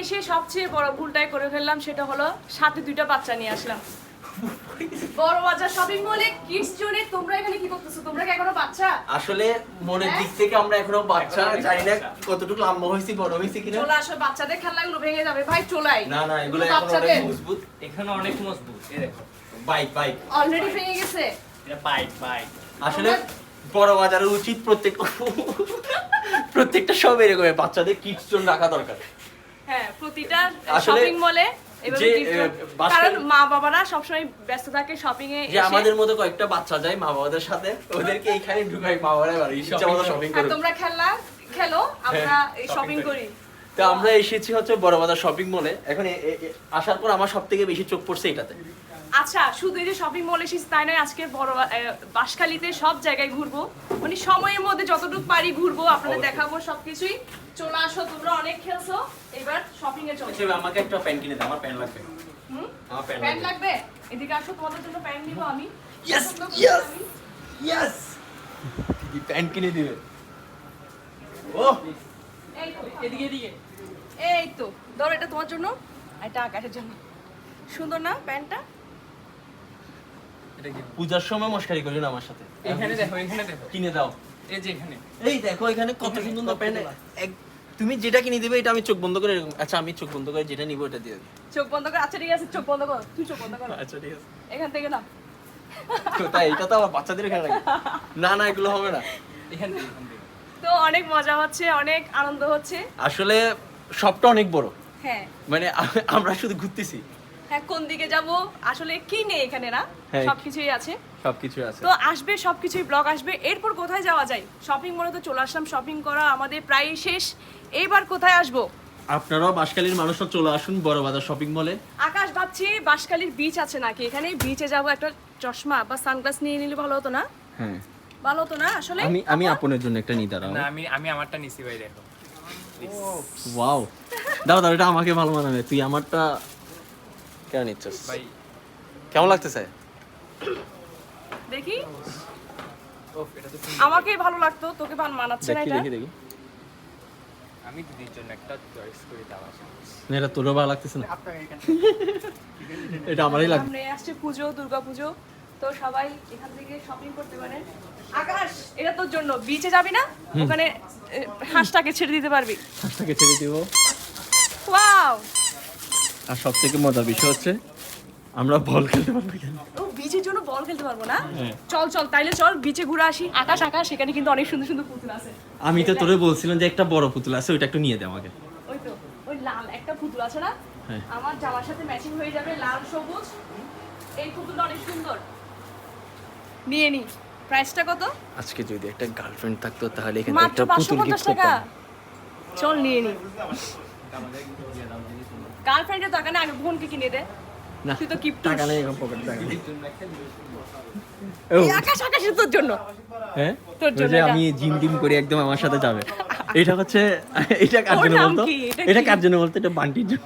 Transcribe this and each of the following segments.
এসে সবচেয়ে বড় ভুলটাই করে ফেললাম সেটা হলো সাথে দুইটা বাচ্চা নিয়ে আসলাম। বড় বাজার শপিং মলে কিডস জোনে তোমরা এখানে কি করতেছো? তোমরা কি এখনও বাচ্চা? আসলে মনের দিক থেকে আমরা এখনও বাচ্চা জানি না কতটুকু লম্বা হয়েছি বড় হয়েছি কিনা। চলে আসো বাচ্চাদের খেলনাগুলো ভেঙে যাবে। ভাই চলাই। না না এগুলো এখন অনেক মজবুত। এখানে অনেক মজবুত। এই দেখো। বাইক বাইক অলরেডি ভেঙে গেছে। এটা বাইক বাইক আসলে বড় বাজারের উচিত প্রত্যেক প্রত্যেকটা সব এরকম বাচ্চাদের কিডস জোন রাখা দরকার। হ্যাঁ প্রতিটা শপিং মলে কারণ মা বাবারা সবসময় ব্যস্ত থাকে শপিং এ যে আমাদের মতো কয়েকটা বাচ্চা যায় মা বাবাদের সাথে ওদেরকে এইখানে ঢুকাই মা বাবারা বাড়ি শপিং করে। তোমরা খেলা খেলো আমরা শপিং করি। তো আমরা এসেছি হচ্ছে বড় বাজার শপিং মলে এখন আসার পর আমার সব থেকে বেশি চোখ পড়ছে এটাতে। আচ্ছা শুধু এই যে শপিং মল এসেছি তাই নয় আজকে বড় বা- সব জায়গায় ঘুরবো। মানে সময়ের মধ্যে যতটুকু পারি ঘুরবো আপনাদের দেখাবো সবকিছুই। চলে আসো তোমরা অনেক খেলছো এবার শপিং এ চলো। আমাকে একটা প্যান্ট কিনে দাও আমার প্যান্ট লাগবে। হুম? আমার প্যান্ট লাগবে। এদিকে আসো তোমাদের জন্য প্যান্ট নিবো আমি। ইয়েস. আমি? ইয়েস দিদি প্যান্ট কিনে দিবে? ও এই তো এদিকে এদিকে। এই তো ধরো এটা তোমার জন্য এটা আকাশের জন্য। সুন্দর না প্যান্টটা? পূজার সময় মস্কারি করলেন আমার সাথে? এখানে দেখো এখানে দেখো। কিনে দাও। এই যে এখানে। এই দেখো এখানে কত সুন্দর প্যান্ট। তুমি যেটা কিনে দিবে এটা আমি চোখ বন্ধ করে এরকম আচ্ছা আমি চোখ বন্ধ করে যেটা নিব এটা দিয়ে দিই। চোখ বন্ধ করে আচ্ছা ঠিক আছে চোখ বন্ধ কর তুই চোখ বন্ধ কর। আচ্ছা ঠিক আছে। এখান থেকে না তো তাই এটা তো আমার বাচ্চাদের এখানে না না এগুলো হবে না। এখান এখান থেকে। তো অনেক মজা হচ্ছে অনেক আনন্দ হচ্ছে। আসলে সবটা অনেক বড়। হ্যাঁ। মানে আমরা শুধু ঘুরতেছি। হ্যাঁ কোন দিকে যাব আসলে কি নেই এখানে না? হ্যাঁ। সবকিছুই আছে। সবকিছু আছে। তো আসবে সবকিছুই ব্লগ আসবে। এরপর কোথায় যাওয়া যায়? শপিং মলে তো চলে আসলাম শপিং করা আমাদের প্রায় শেষ। এইবার কোথায় আসব? আপনারাও বাসকালীর মানুষরা চলে আসুন বড় বাজার শপিং মলে আকাশ ভাবছি বাঁশখালীর বিচ আছে নাকি? এখানে বিচে যাব একটা চশমা বা সানগ্লাস নিয়ে নিলে ভালো হতো না? হ্যাঁ। ভালো হতো না আসলে? আমি আমি আপনের জন্য একটা নিয়ে দাঁড়াও। না আমি আমি আমারটা নিছি ভাই দেখো। ওয়াও দাও দাও এটা আমাকে ভালো মানাবে। তুই আমারটা কেন নিচ্ছিস? ভাই। কেমন লাগতেছে? দেখি। তো আমাকে ভালো লাগতো তোকে ভালো মানাচ্ছে না এটা। দেখি দেখি। আমি দিদির জন্য একটা চয়েস করে দেওয়া না, এটা তোরও ভালো লাগতেছে না। এটা আমারই লাগবে। সামনে আসছে পুজো দুর্গা পুজো। তো সবাই এখান থেকে শপিং করতে পারেন আকাশ! এটা তোর জন্য। বিচে যাবি না? ওখানে হাঁসটাকে ছেড়ে দিতে পারবি। হাঁসটাকে ছেড়ে দিব। ওয়াও! আর সব থেকে মজার বিষয় হচ্ছে আমরা বল খেলতে পারব কেন ও বিচের জন্য বল খেলতে পারব না? হ্যাঁ। চল চল তাইলে চল বিচে ঘুরে আসি। আকাশ আকাশ সেখানে কিন্তু অনেক সুন্দর সুন্দর পুতুল আছে। আমি তো তোরে বলছিলাম যে একটা বড় পুতুল আছে ওইটা একটু নিয়ে দে আমাকে। ওই তো ওই লাল একটা পুতুল আছে না? হ্যাঁ। আমার জামার সাথে ম্যাচিং হয়ে যাবে লাল সবুজ। এই পুতুলটা অনেক সুন্দর। নিয়ে নি। প্রাইসটা কত? আজকে যদি একটা গার্লফ্রেন্ড থাকতো তাহলে এখানে একটা পুতুল গিফট করতাম। চল নিয়ে নি। গার্লফ্রেন্ডের দরকার নেই আগে বোনকে কিনে দে। না তুই তো কিপটুস। টাকা নেই এখন পকেটে টাকা এই আকাশ আকাশের তোর জন্য। হ্যাঁ? তোর জন্য আমি জিম টিম করে একদম আমার সাথে যাবে। এটা হচ্ছে এটা কার জন্য বলতো? এটা কার জন্য বলতো? এটা বান্টির জন্য।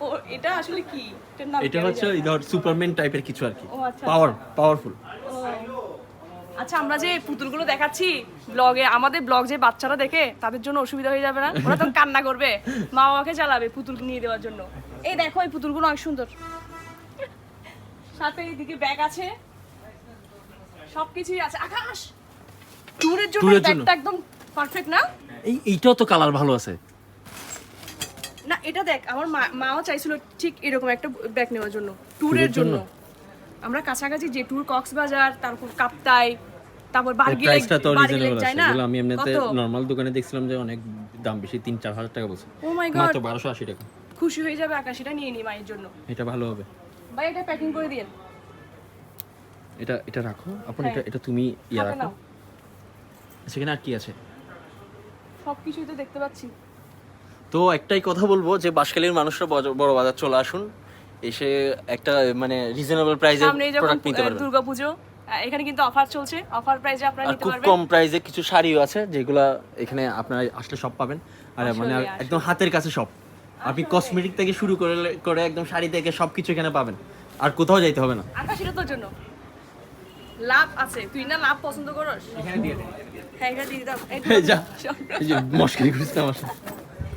ও এটা আসলে কি? এটার নাম এটা হচ্ছে ধর সুপারম্যান টাইপের কিছু আর কি। আচ্ছা, পাওয়ার পাওয়ারফুল আচ্ছা আমরা যে পুতুলগুলো দেখাচ্ছি ব্লগে আমাদের ব্লগ যে বাচ্চারা দেখে তাদের জন্য অসুবিধা হয়ে যাবে না? ওরা তো কান্না করবে। মা বাবাকে চালাবে পুতুল নিয়ে দেওয়ার জন্য। এই দেখো এই পুতুলগুলো অনেক সুন্দর। সাথে এইদিকে ব্যাগ আছে। সবকিছুই আছে। আকাশ! ট্যুরের জন্য জন্য। ব্যাগটা একদম পারফেক্ট না? এই এইটাও তো কালার ভালো আছে। না এটা দেখ আমার মাও চাইছিল ঠিক এরকম একটা ব্যাগ নেওয়ার জন্য ট্যুরের জন্য? আমরা কাছাকাছি যে ট্যুর কক্সবাজার তারপর কাপ্তাই তারপর বারগিলেক প্রাইসটা তো রিজনেবল আছে। না? আমি এমনিতে কত? দোকানে দেখছিলাম যে অনেক দাম বেশি তিন চার হাজার টাকা বলছে। ও মাই গড মাত্র বারোশো আশি টাকা। খুশি হয়ে যাবে আকাশ এটা নিয়ে নি মায়ের জন্য। এটা ভালো হবে। ভাই এটা প্যাকিং করে দিন এটা এটা রাখো। আপনি হ্যাঁ। এটা এটা তুমি ইয়া রাখো। সেখানে আর কি আছে? সবকিছুই তো দেখতে পাচ্ছি। তো একটাই কথা বলব যে বাসকালীর মানুষরা বড় বাজার চলে আসুন এসে একটা মানে রিজনেবল প্রাইসে প্রোডাক্ট নিতে পারবেন। দুর্গা পুজো এখানে কিন্তু অফার চলছে। অফার প্রাইসে আপনারা নিতে খুব কম প্রাইসে কিছু শাড়িও আছে যেগুলা এখানে আপনারা আসলে সব পাবেন। আর মানে একদম হাতের কাছে সব আপনি কসমেটিক থেকে শুরু করে করে একদম শাড়ি থেকে সবকিছু এখানে পাবেন। আর কোথাও যাইতে হবে না। আকাশ এটা তোর জন্য। লাভ আছে। তুই না লাভ পছন্দ করস? এখানে দিয়ে দেন হ্যাঁ এটা দিয়ে দাও। এই যা এই যে মস্করি করিস না আমার